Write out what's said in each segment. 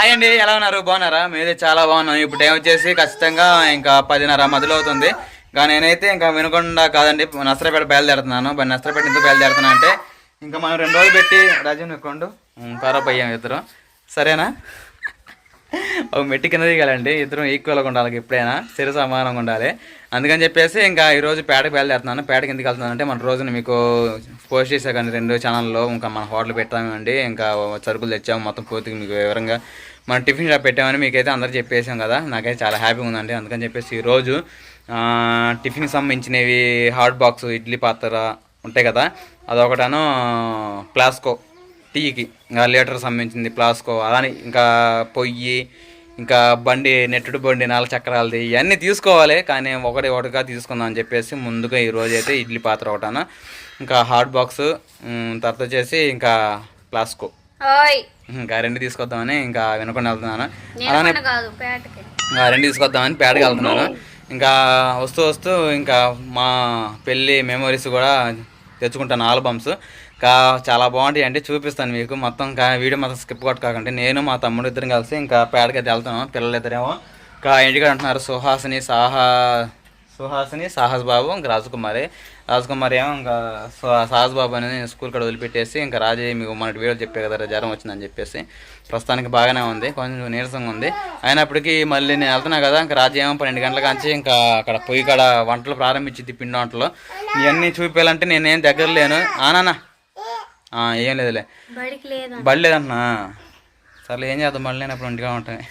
Hi అండి ఎలా ఉన్నారు? బాగున్నారా? మీదే చాలా బాగున్నాం. ఇప్పుడు టైం వచ్చేసి ఖచ్చితంగా ఇంకా పదిన్నర మధ్యలో అవుతుంది ఇంకా నేనైతే ఇంకా వినకుండా కాదండి నష్టపేట బయలుదేరుతున్నాను. బట్ నష్టపేట ఎందుకు బయలుదేరుతున్నా అంటే ఇంకా మనం రెండు రోజులు పెట్టి రాజ్యం ఎక్కుండు పారప్ అయ్యాం ఇద్దరు. సరేనా? ఒక మెట్టి కింద దిగాలండి. ఇద్దరం ఈక్వల్గా ఉండాలి ఎప్పుడైనా సరి సమానంగా ఉండాలి. అందుకని చెప్పేసి ఇంకా ఈరోజు పేటకి బయలుదేరుతున్నాను. పేటకి ఎందుకు వెళ్తున్నాను అంటే మన రోజున మీకు పోస్ట్ చేసా కానీ రెండు ఛానల్లో ఇంకా మన హోటల్ పెట్టామండి. ఇంకా సరుకులు తెచ్చాము. మొత్తం పూర్తిగా మీకు వివరంగా మన టిఫిన్ షాప్ పెట్టామని మీకైతే అందరూ చెప్పేసాం కదా. నాకైతే చాలా హ్యాపీగా ఉందండి. అందుకని చెప్పేసి ఈరోజు టిఫిన్కి సంబంధించినవి హాట్ బాక్స్ ఇడ్లీ పాత్ర ఉంటాయి కదా. అదొకటాను ప్లాస్కో టీకి ఇంకా లీటర్ సంబంధించింది ప్లాస్కో. అలానే ఇంకా పొయ్యి ఇంకా బండి నెట్టుడు బండి నాలుగు చక్రాలది ఇవన్నీ తీసుకోవాలి. కానీ ఒకటి ఒకటిగా తీసుకుందాం అని చెప్పేసి ముందుగా ఈ రోజు అయితే ఇడ్లీ పాత్ర ఒకటాను. ఇంకా హాట్ బాక్స్ తర్వాత వచ్చేసి ఇంకా ప్లాస్కో ఇంకా రెండు తీసుకొద్దామని ఇంకా వినకుండా వెళ్తున్నాను. అలానే రెండు తీసుకొద్దామని పేడకి వెళ్తున్నాను. ఇంకా వస్తూ వస్తూ ఇంకా మా పెళ్ళి మెమరీస్ కూడా తెచ్చుకుంటాను ఆల్బమ్స్. ఇంకా చాలా బాగుంటాయి. అంటే చూపిస్తాను మీకు. మొత్తం ఇంకా వీడియో మొత్తం స్కిప్ కొట్టుకోకండి నేను మా తమ్ముడు ఇద్దరం కలిసి ఇంకా పేడకి అయితే వెళ్తున్నాం. పిల్లలు ఇద్దరేమో. ఇంకా ఇంటికాడ అంటున్నారు సుహాసిని సాహా సుహాసిని సాహస్ బాబు ఇంకా రాజకుమారి. రాజకుమారి ఏమో ఇంకా సాహస్ బాబు అనేది స్కూల్ కాడ వదిలిపెట్టేసి ఇంకా రాజీ మీకు మన వీడియో చెప్పే కదా జ్వరం వచ్చిందని చెప్పేసి. ప్రస్తుతానికి బాగానే ఉంది. కొంచెం నీరసంగా ఉంది. అయినప్పటికీ మళ్ళీ నేను వెళ్తున్నా కదా ఇంకా రాజీ ఏమో పన్నెండు గంటల కాంచి ఇంకా అక్కడ పొయ్యి కాడ వంటలు ప్రారంభించింది పిండి వంటలు. ఇవన్నీ చూపించాలంటే నేనేం దగ్గర లేను. ఆనానా ఏం లేదులే. బడి లేదంటున్నా సర్లే ఏం చేద్దాం? మళ్ళీ నేను అప్పుడు ఇంటిగా ఉంటాను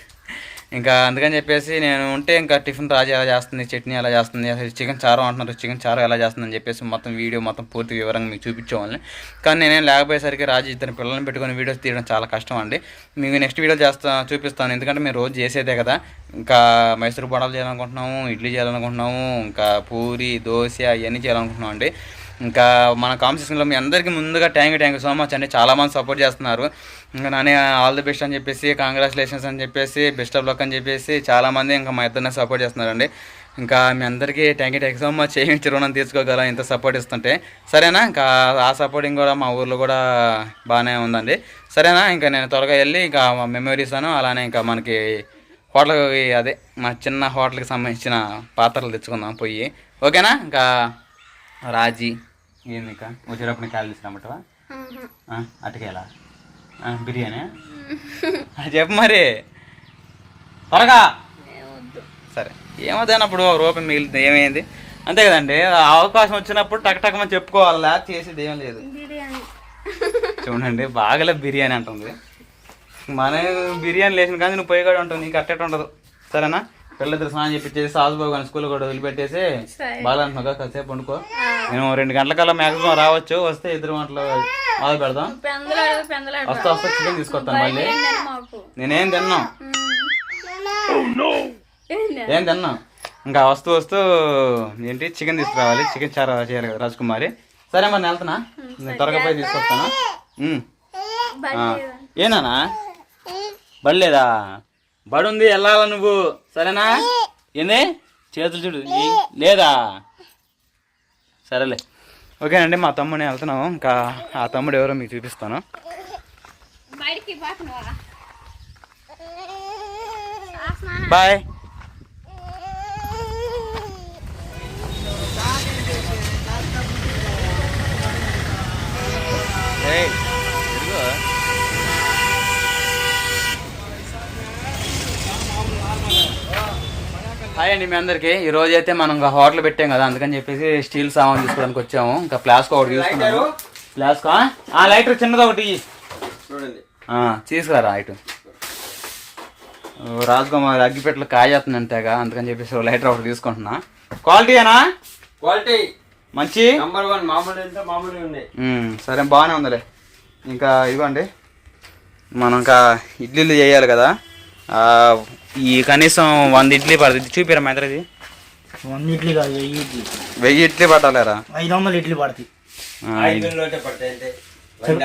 ఇంకా అందుకని చెప్పేసి నేను ఉంటే ఇంకా టిఫిన్ రాజు ఎలా చేస్తుంది చట్నీ ఎలా చేస్తుంది అసలు చికెన్ చారు అంటున్నారు చికెన్ చారు ఎలా చేస్తుంది అని చెప్పేసి మొత్తం వీడియో మొత్తం పూర్తి వివరంగా మీకు చూపించేవాళ్ళని. కానీ నేనేం లేకపోయేసరికి రాజు ఇద్దరు పిల్లల్ని పెట్టుకొని వీడియోస్ తీయడం చాలా కష్టం అండి. మీకు నెక్స్ట్ వీడియో చేస్తా చూపిస్తాను. ఎందుకంటే మేము రోజు చేసేదే కదా. ఇంకా మైసూరు బొడలు చేయాలనుకుంటున్నాము ఇడ్లీ చేయాలనుకుంటున్నాము ఇంకా పూరి దోశ ఇవన్నీ చేయాలనుకుంటున్నాం అండి. ఇంకా మన కాంపిటీషన్లో మీ అందరికీ ముందుగా thank you thank you so much అండి. చాలామంది సపోర్ట్ చేస్తున్నారు. ఇంకా నానే ఆల్ ది బెస్ట్ అని చెప్పేసి కాంగ్రాచులేషన్స్ అని చెప్పేసి బెస్ట్ ఆఫ్ లక్ అని చెప్పేసి చాలామంది ఇంకా మా ఇద్దరిని సపోర్ట్ చేస్తున్నారండి. ఇంకా మీ అందరికీ thank you thank you so much చేయించి రుణం తీసుకోగలం ఇంత సపోర్ట్ ఇస్తుంటే. సరేనా? ఇంకా ఆ సపోర్టింగ్ కూడా మా ఊర్లో కూడా బాగానే ఉందండి. సరేనా? ఇంకా నేను త్వరగా వెళ్ళి ఇంకా మా మెమరీస్ అను అలానే ఇంకా మనకి హోటల్కి అదే మా చిన్న హోటల్కి సంబంధించిన పాత్రలు తెచ్చుకుందాం పోయి. ఓకేనా? ఇంకా రాజీ. ఏంది ఇంకా వచ్చేటప్పుడు కాల్ తీసుకురామంటావా? అటుకేలా? బిర్యానీ? అది చెప్పు మరి. త్వరగా. సరే. ఏమవుతానప్పుడు ఒక రూపాయి మిగిలింది ఏమైంది? అంతే కదండి అవకాశం వచ్చినప్పుడు టక్ టక్ మనం చెప్పుకోవాలా? చేసేది ఏం లేదు. చూడండి బాగాలే బిర్యానీ అంటుంది. మన బిర్యానీ లేచిన కానీ నువ్వు పోయి కూడా ఉంటావు నీకు అట్టేట ఉండదు. సరేనా? పిల్లలిద్దరు స్నానం చేపించేసి సాజుబాబు కానీ స్కూల్ కూడా వదిలిపెట్టేసి. బాగా కాసేపు వండుకో నేను రెండు గంటలకల్లా మ్యాక్సిమం రావచ్చు వస్తే ఇద్దరు గంటలు మొదలు పెడదాం. వస్తా వస్తా చికెన్ తీసుకొస్తాను మళ్ళీ. నేనేం తిన్నాం. ఏంటి? ఏం తిన్నాం? ఇంకా వస్తూ వస్తూ ఏంటి చికెన్ తీసుకురావాలి. చికెన్ చారు చేయాలి కదా రాజకుమారి. సరే మరి నేను వెళ్తున్నా. నేను త్వరగా పోయి తీసుకొస్తాను. ఉమ్. బడి ఆ. లేదా? ఏనానా బడి లేదా బడి ఉంది వెళ్ళాలా నువ్వు? సరేనా? ఏంది? చేతులు చూడు. లేదా? సరేలే. ఓకేనండి మా తమ్ముడిని వెళ్తున్నాము. ఇంకా ఆ తమ్ముడు ఎవరో మీకు చూపిస్తాను. బాయ్. ఇదిగో. హాయ్ అండి మీ అందరికి. ఈ రోజు అయితే మనం ఇంకా హోటల్ పెట్టాం కదా అందుకని చెప్పేసి స్టీల్ సామాన్ తీసుకోవడానికి వచ్చాము. ఇంకా ఫ్లాస్క్ ఒకటి తీసుకున్నాము ఫ్లాస్క్ ఆ? లైటర్ చిన్నది ఒకటి. చూడండి. తీసుకురా ఇటు. రాజకుమార్ అగ్గిపెట్టలు కాజేస్తుంది తెగ అందుకని చెప్పేసి లైటర్ ఒకటి తీసుకుంటున్నా. క్వాలిటీనా క్వాలిటీ మంచి? నంబర్ వన్ మామూలు అంటే మామూలు సరే బాగానే ఉందిలే. ఇంకా ఇదిగోండి మనం ఇంకా ఇడ్లీలు చేయాలి కదా. ఈ కనీసం వంద ఇడ్లీ పడుతుంది. చూపిరా మా ఇది? వంద ఇడ్లీ కాదు వెయ్యి ఇడ్లీ. వెయ్యి ఇడ్లీ పట్టాలేరా? ఐదు వందలు ఇడ్లీ పడతాయి. వంద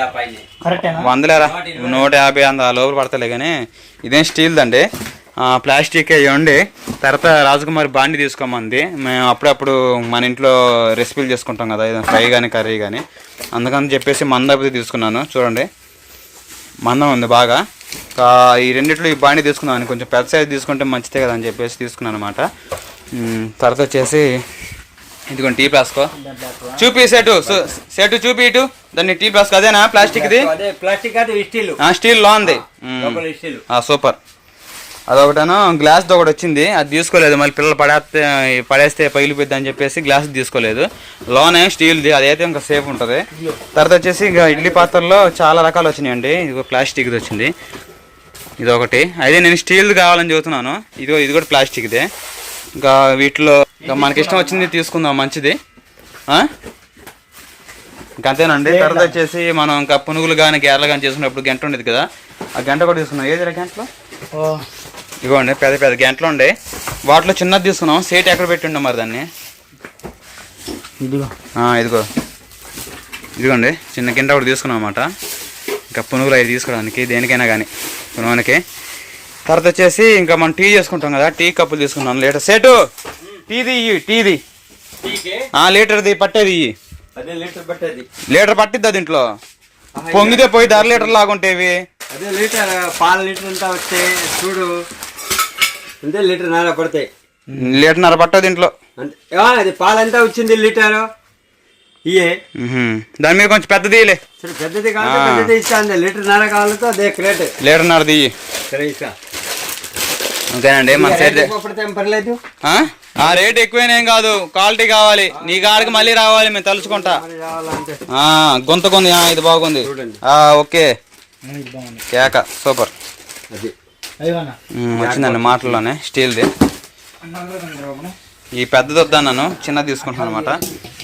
వందలేరా? నూట యాభై అంద ఆ లోపల పడతలే కానీ ఇదేం స్టీల్ దండి? ప్లాస్టిక్ ఇవ్వండి తర్వాత రాజకుమారి బాండి తీసుకోమంది. మేము అప్పుడప్పుడు మన ఇంట్లో రెసిపీలు చేసుకుంటాం కదా ఏదైనా ఫ్రై కానీ కర్రీ కానీ అందుకని చెప్పేసి మందపతి తీసుకున్నాను. చూడండి. మందం ఉంది బాగా. ఈ రెండిట్లో ఈ బాండి తీసుకున్నాను కొంచెం పెద్ద సైజ్ తీసుకుంటే మంచిదే కదా అని చెప్పేసి తీసుకున్నాను అనమాట తర్వాత వచ్చేసి ఇదిగోండి టీ ప్లాస్కో చూపి సెటు సెటు చూపి ఇటు. దాన్ని టీ ప్లాస్క్ అదేనా? ప్లాస్టిక్ది? అదే ప్లాస్టిక్ స్టీల్. స్టీల్లో ఉంది సూపర్. అదొకటేనో గ్లాస్ ఒకటి వచ్చింది. అది తీసుకోలేదు. మళ్ళీ పిల్లలు పడేస్తే పడేస్తే పగిలిపోద్ది అని చెప్పేసి గ్లాస్ తీసుకోలేదు. లోనే స్టీల్ది అదైతే ఇంకా సేఫ్ ఉంటుంది. తర్వాత వచ్చేసి ఇంకా ఇడ్లీ పాత్రలో చాలా రకాలు వచ్చినాయండి. ఇది ప్లాస్టిక్ది వచ్చింది. ఇది ఒకటి అయితే నేను స్టీల్ది కావాలని చెబుతున్నాను. ఇదిగో ఇది కూడా ప్లాస్టిక్దే. ఇంకా వీటిలో ఇంకా మనకి ఇష్టం వచ్చింది తీసుకుందాం మంచిది? ఇంకా అంతేనండి. తర్వాత వచ్చేసి మనం ఇంకా పునుగులు కానీ గేరలు కానీ చేసుకున్నప్పుడు గంట ఉండేది కదా. ఆ గంట కూడా తీసుకున్నాం ఏది గంటలో? ఓ ఇదిగోండి పెద్ద పెద్ద గంటలు ఉండే. వాటిలో చిన్నది తీసుకున్నాం. సేట్ ఎక్కడ పెట్టి ఉండే మరి దాన్ని? ఇదిగో. ఆ, ఇదిగో. ఇదిగోండి చిన్న గింట ఒకటి తీసుకున్నాం అనమాట ఇంకా పునుగులు అవి తీసుకోవడానికి దేనికైనా కానీ పునుగునికి. తర్వాత వచ్చేసి ఇంకా మనం టీ చేసుకుంటాం కదా టీ కప్పులు తీసుకున్నాం. లీటర్ సేటు! టీది ఇయ్యి టీది లీటర్ది పట్టేది లీటర్ పట్టేది. లీటర్ పట్టిద్దా దీంట్లో? పొంగితే పోయి ధర లీటర్ లాగుంటేవి. అదే లీటర్ పాల లీటర్ అంతా వస్తే చూడు అంతే లీటర్ నారా పడతాయి. లీటర్న్నర పట్టదు దీంట్లో. అంతే. ఆ, అది పాలంతా వచ్చింది లీటర్. ఇయే. దాని మీద కొంచెం పెద్దదిలే సరే పెద్దది ఆ. పెద్దది ఇస్తా అంతే. లీటర్ నారా కావాలంటే అదే క్రేట్. లీటర్న్నర దియ్యి. సరే ఇస్తా. అంతేనండి మన ఏం పర్లేదు? ఆ? రేట్ ఎక్కువేనేం కాదు. క్వాలిటీ కావాలి. నీ కాడికి మళ్ళీ రావాలి మేము తలుచుకుంటా. ఆ, గొంత కొంది ఆ, ఇది బాగుంది. ఓకే. కేక సూపర్. అది. వచ్చిందండి మాటల్లోనే. స్టీల్ది. ఈ పెద్దది వద్దా నన్ను చిన్నది తీసుకుంటున్నాను అనమాట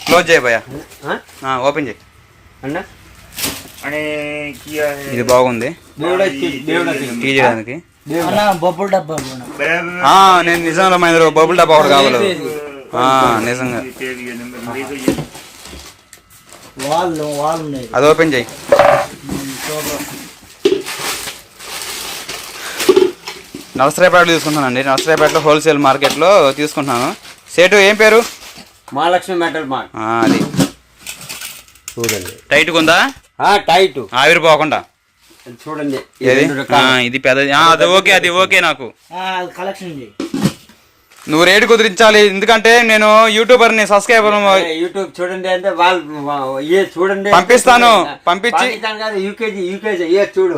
క్లోజ్ చేయ ఓపెన్ చేయి. ఇది బాగుంది. నేను నిజంగా మా బబుల్ డబ్బా ఒకటి కావాలి. నిజంగా. అది ఓపెన్ చేయి. నర్సరాపేటలో తీసుకుంటానండి. నర్సరాపేటలో హోల్సేల్ మార్కెట్లో తీసుకుంటున్నాను. సేటు ఏం పేరు? మహాలక్ష్మి మెటల్ అది. చూడండి. టైట్గా ఉందా? ఆ టైట్. ఆవిరిపోకుండా. చూడండి. ఇది పెద్దది ఆ, అది ఓకే అది ఓకే నాకు. కలెక్షన్ నువ్వు రేటు కుదిరించాలి. ఎందుకంటే నేను యూట్యూబర్ని సబ్స్క్రైబర్ ఏ, యూట్యూబ్ చూడండి అంటే వాళ్ళు ఏ చూడండి పంపిస్తాను. పంపించి- యూకేజీ యూకేజీ ఏ చూడు.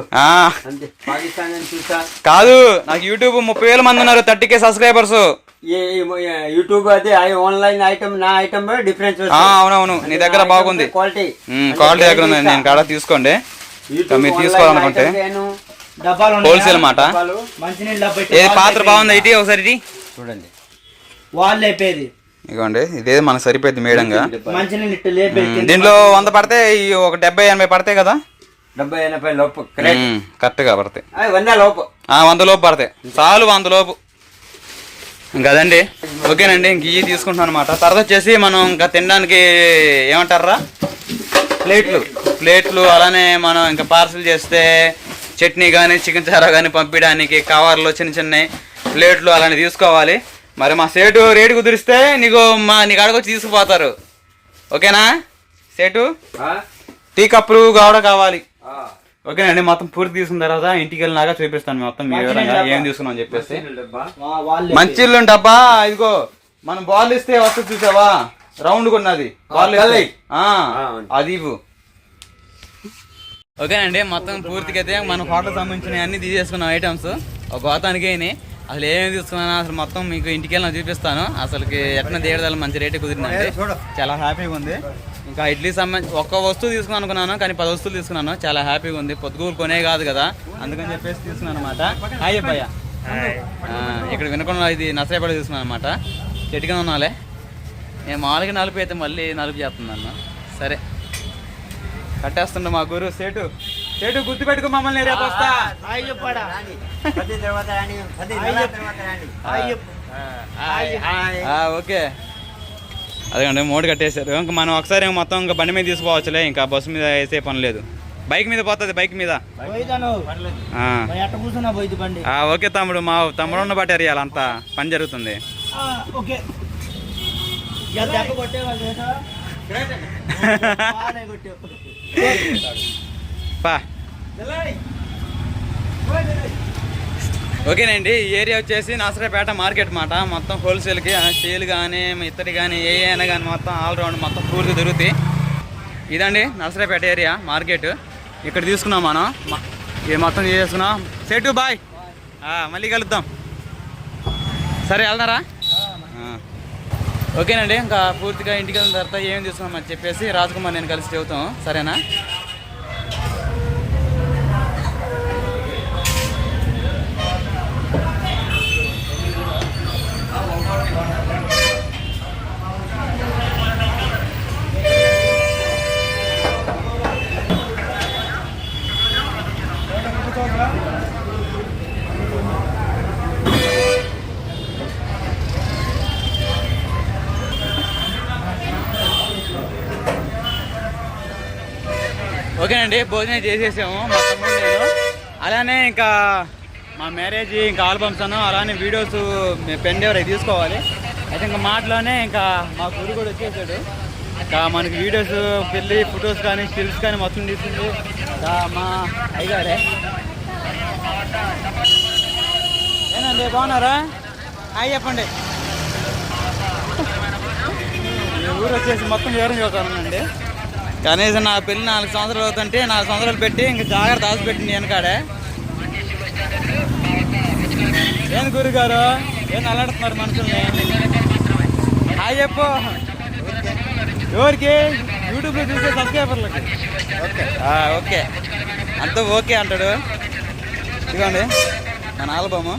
పాకిస్తాన్ చూసా. కాదు నాకు యూట్యూబ్ ముప్పై వేల మంది ఉన్నారు థర్టీ కే సబ్స్క్రైబర్స్ ఏ ఏ, యూట్యూబ్ అది ఆన్లైన్ ఐటమ్ నా ఐటమ్ డిఫరెన్స్ అవునవును. నీ దగ్గర బాగుంది. క్వాలిటీ క్వాలిటీ దగ్గర ఉంది. నేను కాడ తీసుకోండి. మీరు తీసుకోవాలనుకుంటే. హోల్సేల్ మాట. వాళ్ళు పాత్ర. బాగుంది? ఇటీ ఒకసారి చూడండి. వాళ్ళు అయిపోయేది ఇదిగోండి ఇదే మనకు సరిపోయింది మేడంగా. మంచినీళ్ళు ఇట్టు లేపేది కింద దీంట్లో వంద పడితే ఈ ఒక డెబ్బై ఎనభై పడతాయి కదా? డెబ్బై ఎనభై లోపు కరెక్ట్గా పడతాయి. వంద లోపు. వంద లోపు పడతాయి. చాలు వంద లోపు. ఇంకా అదండి. ఓకేనండి ఇంక ఇవి తీసుకుంటాం అనమాట తర్వాత వచ్చేసి మనం ఇంకా తినడానికి ఏమంటారా ప్లేట్లు. ప్లేట్లు అలానే మనం ఇంకా పార్సల్ చేస్తే చట్నీ కానీ చికెన్ చారా కానీ పంపించడానికి కవర్లు చిన్న చిన్నవి ప్లేట్లు అలానే తీసుకోవాలి. మరి మా సేటు రేటు కుదిరిస్తే నీకు మా నీకు అడగొచ్చి తీసుకుపోతారు. ఓకేనా? సేటు? ఆ? టీ కప్పులు కూడా కావాలి. ఆ. ఓకేనండి మొత్తం పూర్తి తీసుకున్న తర్వాత ఇంటికి వెళ్ళినాక చూపిస్తాను మొత్తం మీ వివరంగా ఏం తీసుకున్నాం చెప్పేసి. డబ్బా. వా- వాళ్ళు మంచి డబ్బా ఇదిగో మనం బాల్ ఇస్తే వస్తుంది చూసావా? రౌండ్ ఉన్నది బాల్. అది ఇవ్వు. ఓకేనండి మొత్తం పూర్తిగా అయితే మన హోటల్ సంబంధించిన అన్ని తీసేసుకున్నాం ఐటమ్స్ ఒక గోతానికి అయినాయి. అసలు ఏమేమి తీసుకున్నాను అసలు మొత్తం మీకు ఇంటికి వెళ్ళి చూపిస్తాను. అసలుకి ఎట్లా దేడదాలు మంచి రేటే కుదిరిందండి. చాలా హ్యాపీగా ఉంది. ఇంకా ఇడ్లీ సంబంధించి ఒక్క వస్తువు తీసుకున్నాను అనుకున్నాను కానీ పది వస్తువులు తీసుకున్నాను. చాలా హ్యాపీగా ఉంది. పొద్దుగూరు కొనే కాదు కదా. అందుకని చెప్పేసి తీసుకున్నాను అనమాట హాయ్ అబ్బాయ్య. ఆ, ఇక్కడ వినకుండా ఇది నసరేపడి తీసుకున్నాను అనమాట చెట్టుగా ఉన్నాలే నేను మామూలుగా నలుపు అయితే మళ్ళీ నలుపు చేస్తుందన్న సరే. కట్టేస్తుండ మా గురు. సేటు. సేటు గుర్తు పెట్టుకో మమ్మల్ని రేపు వస్తా. హాయ్ చెప్పాడా పది తర్వాత రాని పది హాయ్ నెలల చెప్పు. తర్వాత రాని హాయ్ చెప్పు. హాయ్. చెప్పు. ఆ, ఓకే. అదేండి మూడు కట్టేశారు. ఇంకా మనం ఒకసారి మొత్తం ఇంకా బండి మీద తీసుకోవచ్చులే ఇంకా బస్సు మీద వేసే పని లేదు. బైక్ మీద పోతుంది బైక్ మీద. ఓకే తమ్ముడు మా తమ్ముడు ఉన్న బట్టి అంతా పని జరుగుతుంది. పా. ఓకేనండి ఈ ఏరియా వచ్చేసి నసరాపేట మార్కెట్ మాట. మొత్తం హోల్సేల్కి స్టీల్ కానీ ఇత్తడి కానీ ఏ అయినా కానీ మొత్తం ఆల్రౌండ్ మొత్తం పూర్తి దొరుకుతాయి. ఇదండి నసరాపేట ఏరియా మార్కెట్. ఇక్కడ తీసుకున్నాం మనం. ఇది మొత్తం తీసుకున్నాం సేటు బాయ్. మళ్ళీ కలుద్దాం. సరే వెళ్దారా? ఓకేనండి ఇంకా పూర్తిగా ఇంటికి వెళ్ళిన తర్వాత ఏం తీసుకున్నామని చెప్పేసి రాజకుమార్ నేను కలిసి చెబుతాం. సరేనా? అండి భోజనం చేసేసాము మా తమ్ముడు నేను. అలానే ఇంకా మా మ్యారేజ్ ఇంకా ఆల్బమ్స్ అను అలానే వీడియోస్ పెన్ డ్రైవ్ తీసుకోవాలి. అయితే ఇంకా మాటలోనే ఇంకా మా గురు కూడా వచ్చేసాడు. ఇంకా మనకి వీడియోస్ పెళ్ళి ఫొటోస్ కానీ స్టిల్స్ కానీ మొత్తం తీసింది ఇంకా మా అయ్యగారే. ఏనండి బాగున్నారా? హాయ్ చెప్పండి. ఊరు వచ్చేసి మొత్తం వివరం చదువుతానండి కనీసం నా పెళ్ళి నాలుగు సంవత్సరాలు అవుతుంటే నాలుగు సంవత్సరాలు పెట్టి ఇంకా జాగ్రత్త ఆశపెట్టింది వెనకాడే ఏం గురుగారు? ఏం అల్లాడుతున్నారు మనుషుల్ని? హాయ్ చెప్పు. ఎవరికి? యూట్యూబ్లో చూసే సబ్స్క్రైబర్లకి. ఓకే. ఓకే. అంతా ఓకే అంటాడు. ఇదిగోండి మన ఆల్బము.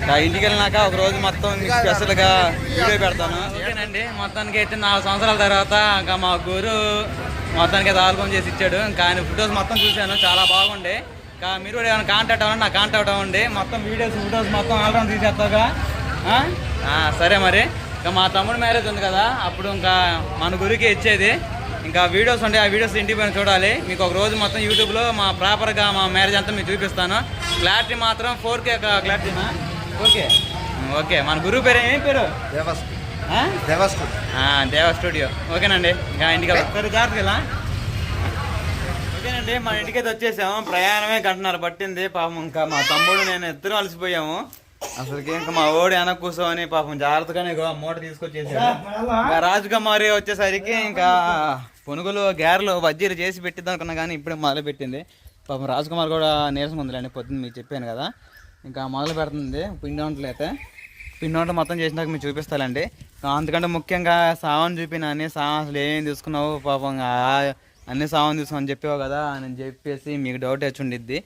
ఇంకా ఇంటికి వెళ్ళినాక ఒక రోజు మొత్తం స్పెషల్గా వీడియో పెడతాను. ఓకేనండి. మొత్తానికి అయితే నాలుగు సంవత్సరాల తర్వాత ఇంకా మా గురు మొత్తానికి అయితే ఆల్బమ్ చేసి ఇచ్చాడు. ఇంకా ఆయన ఫొటోస్ మొత్తం చూశాను. చాలా బాగుండే. మీరు కూడా ఏమైనా కాంటాక్ట్ అవ్వండి నాకు కాంటాక్ట్ అవ్వండి మొత్తం వీడియోస్ ఫొటోస్ మొత్తం ఆల్రౌండ్ తీసేస్తాగా సరే మరి. ఇంకా మా తమ్ముడు మ్యారేజ్ ఉంది కదా. అప్పుడు ఇంకా మన గురికి ఇచ్చేది. ఇంకా వీడియోస్ ఉంటాయి ఆ వీడియోస్ ఇంటికి పోయిన చూడాలి. మీకు ఒక రోజు మొత్తం యూట్యూబ్లో మా ప్రాపర్గా మా మ్యారేజ్ అంతా మీకు చూపిస్తాను. క్లారిటీ మాత్రం ఫోర్ కే క్లారిటీనా ఓకే ఓకే. మన గురువు పేరు ఏం పేరు? దేవ స్టూడియో. ఓకేనండి. ఇంకా ఇంటికి జాగ్రత్తగా ఇలా. ఓకేనండి మన ఇంటికి అయితే వచ్చేసాము. ప్రయాణమే గంటన్నర పట్టింది. పాపం ఇంకా మా తమ్ముడు నేను ఇద్దరు అలసిపోయాము. అసలుకి ఇంకా మా ఓడి వెనక కూర్చొని పాపం జాగ్రత్తగానే మూట తీసుకొచ్చేసాడు. ఇంకా రాజకుమారి వచ్చేసరికి ఇంకా పునుగులు గారెలు బజ్జీలు చేసి పెట్టిద్దాం అనుకున్నా కానీ ఇప్పుడే మొదలు పెట్టింది. పాపం రాజకుమార్ కూడా నీరసం ఉందిలేండి పొద్దున్న మీకు చెప్పాను కదా. ఇంకా మొదలు పెడుతుంది పిండి వంటలు అయితే. పిండి వంటలు మొత్తం చేసినాక మీకు చూపిస్తానండి. అందుకంటే ముఖ్యంగా సామాన్ చూపిన అన్ని సామాన్ అసలు ఏమేమి తీసుకున్నావు పాపం అన్ని సామాన్ తీసుకుని చెప్పావు కదా అని చెప్పేసి మీకు డౌట్ వచ్చి ఉండిద్ది.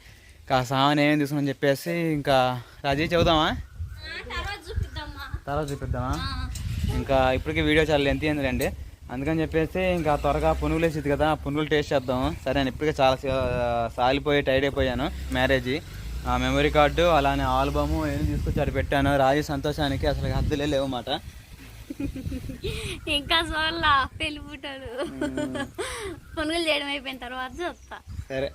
ఇంకా సామాన్ ఏమేమి తీసుకుని చెప్పేసి ఇంకా రాజీ చెబుదామా? తర్వాత చూపిద్దామా? ఇంకా ఇప్పటికీ వీడియో చాలా లెంత్ అయిందిలేండి అందుకని చెప్పేసి ఇంకా త్వరగా పునుగులు వేసేది కదా పునుగులు టేస్ట్ చేద్దాం సరే నేను ఇప్పటికే చాలా సాలిపోయి టైడ్ అయిపోయాను మ్యారేజ్ ఆ మెమరీ కార్డు అలానే ఆల్బము ఏం తీసుకొచ్చి అటు పెట్టాను. రాజు సంతోషానికి అసలు హద్దులే లేవు మాట ఇంకా చూడాల పెళ్ళి పుట్టాడు పునుగులు చేయడం అయిపోయిన తర్వాత చూస్తా సరే.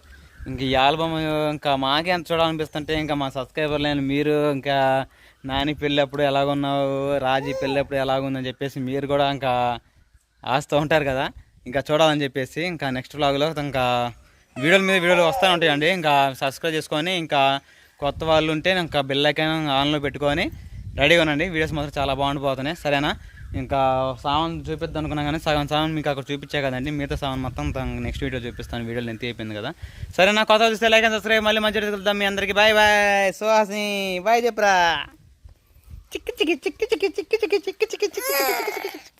ఇంక ఈ ఆల్బమ్ ఇంకా మాకే ఎంత చూడాలనిపిస్తుంటే ఇంకా మా సబ్స్క్రైబర్లు అయిన మీరు ఇంకా నాని పెళ్ళప్పుడు ఎలాగున్నావు రాజీ పెళ్ళప్పుడు ఎలాగుందని చెప్పేసి మీరు కూడా ఇంకా ఆస్తూ ఉంటారు కదా. ఇంకా చూడాలని చెప్పేసి ఇంకా నెక్స్ట్ వ్లాగ్లో ఇంకా వీడియోల మీద వీడియోలు వస్తూ ఉంటాయండి. ఇంకా సబ్స్క్రైబ్ చేసుకొని ఇంకా కొత్త వాళ్ళు ఉంటే ఇంకా బెల్ ఐకాన్ ఆన్లో పెట్టుకొని రెడీగా ఉండండి వీడియోస్ మాత్రం చాలా బాగుండిపోతున్నాయి సరేనా ఇంకా సామాన్ చూపిద్దాం అనుకున్నా కానీ సగం సామాన్ మీకు అక్కడ చూపించే కదండి మిగతా సామాన్ మొత్తం నెక్స్ట్ వీడియో చూపిస్తాను వీడియో ఎంత అయిపోయింది కదా సరే నా కొత్త చూస్తే లైక్ అండ్ సబ్స్క్రైబ్ మళ్ళీ మంచిగా వెళ్దాం మీ అందరికీ బాయ్ బాయ్ సుహాసిని బాయ్ చెప్పరా చిక్కి చిక్కి చిక్కి చిక్కి చిక్కి చిక్కి చిక్కి చిక్కి చిక్కి చిక్కి